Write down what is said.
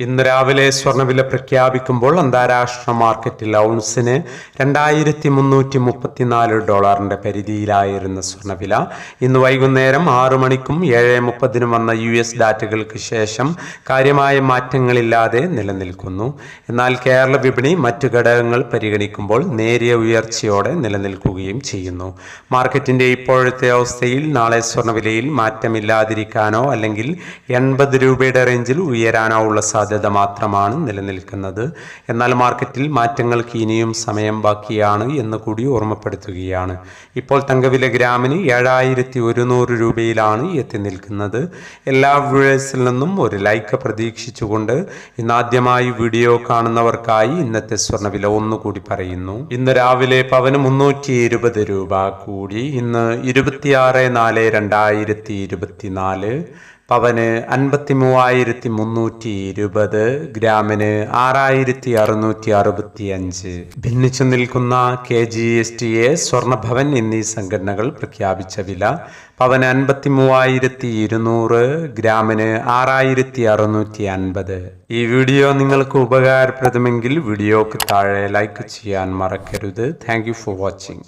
ഇന്ന് രാവിലെ സ്വർണവില പ്രഖ്യാപിക്കുമ്പോൾ അന്താരാഷ്ട്ര മാർക്കറ്റിൽ ഔൺസിന് രണ്ടായിരത്തി മുന്നൂറ്റി മുപ്പത്തിനാല് ഡോളറിന്റെ പരിധിയിലായിരുന്ന സ്വർണവില ഇന്ന് വൈകുന്നേരം ആറു മണിക്കും ഏഴ് മുപ്പതിനും വന്ന യു എസ് ഡാറ്റകൾക്ക് ശേഷം കാര്യമായ മാറ്റങ്ങളില്ലാതെ നിലനിൽക്കുന്നു. എന്നാൽ കേരള വിപണി മറ്റു ഘടകങ്ങൾ പരിഗണിക്കുമ്പോൾ നേരിയ ഉയർച്ചയോടെ നിലനിൽക്കുകയും ചെയ്യുന്നു. മാർക്കറ്റിന്റെ ഇപ്പോഴത്തെ അവസ്ഥയിൽ നാളെ സ്വർണവിലയിൽ മാറ്റമില്ലാതിരിക്കാനോ അല്ലെങ്കിൽ എൺപത് രൂപയുടെ റേഞ്ചിൽ ഉയരാനോ ഉള്ള സാധ്യത മാത്രമാണ് നിലനിൽക്കുന്നത്. എന്നാൽ മാർക്കറ്റിൽ മാറ്റങ്ങൾക്ക് ഇനിയും സമയം ബാക്കിയാണ് എന്ന് കൂടി ഓർമ്മപ്പെടുത്തുകയാണ്. ഇപ്പോൾ തങ്കവില ഗ്രാമിന് ഏഴായിരത്തി ഒരുന്നൂറ് രൂപയിലാണ് എത്തി നിൽക്കുന്നത്. എല്ലാ വ്യൂഴേഴ്സിൽ നിന്നും ഒരു ലൈക്ക് പ്രതീക്ഷിച്ചുകൊണ്ട് ഇന്നാദ്യമായി വീഡിയോ കാണുന്നവർക്കായി ഇന്നത്തെ സ്വർണവില ഒന്നുകൂടി പറയുന്നു. ഇന്ന് രാവിലെ പവന് മുന്നൂറ്റി ഇരുപത് രൂപ കൂടി. ഇന്ന് ഇരുപത്തിയാറ് നാല് രണ്ടായിരത്തി ഇരുപത്തിനാല് പവന് അൻപത്തി മൂവായിരത്തി മുന്നൂറ്റി ഇരുപത് ഗ്രാമിന് ആറായിരത്തി അറുന്നൂറ്റി അറുപത്തി അഞ്ച് ഭിന്നിച്ചു നിൽക്കുന്ന K G S T A Swarnabhavan എന്നീ സംഘടനകൾ പ്രഖ്യാപിച്ച വില പവന് അൻപത്തി മൂവായിരത്തി ഇരുന്നൂറ് ഗ്രാമിന് ആറായിരത്തി അറുന്നൂറ്റി അൻപത് ഈ വീഡിയോ നിങ്ങൾക്ക് ഉപകാരപ്രദമെങ്കിൽ വീഡിയോക്ക് താഴെ ലൈക്ക് ചെയ്യാൻ മറക്കരുത്. Thank for watching.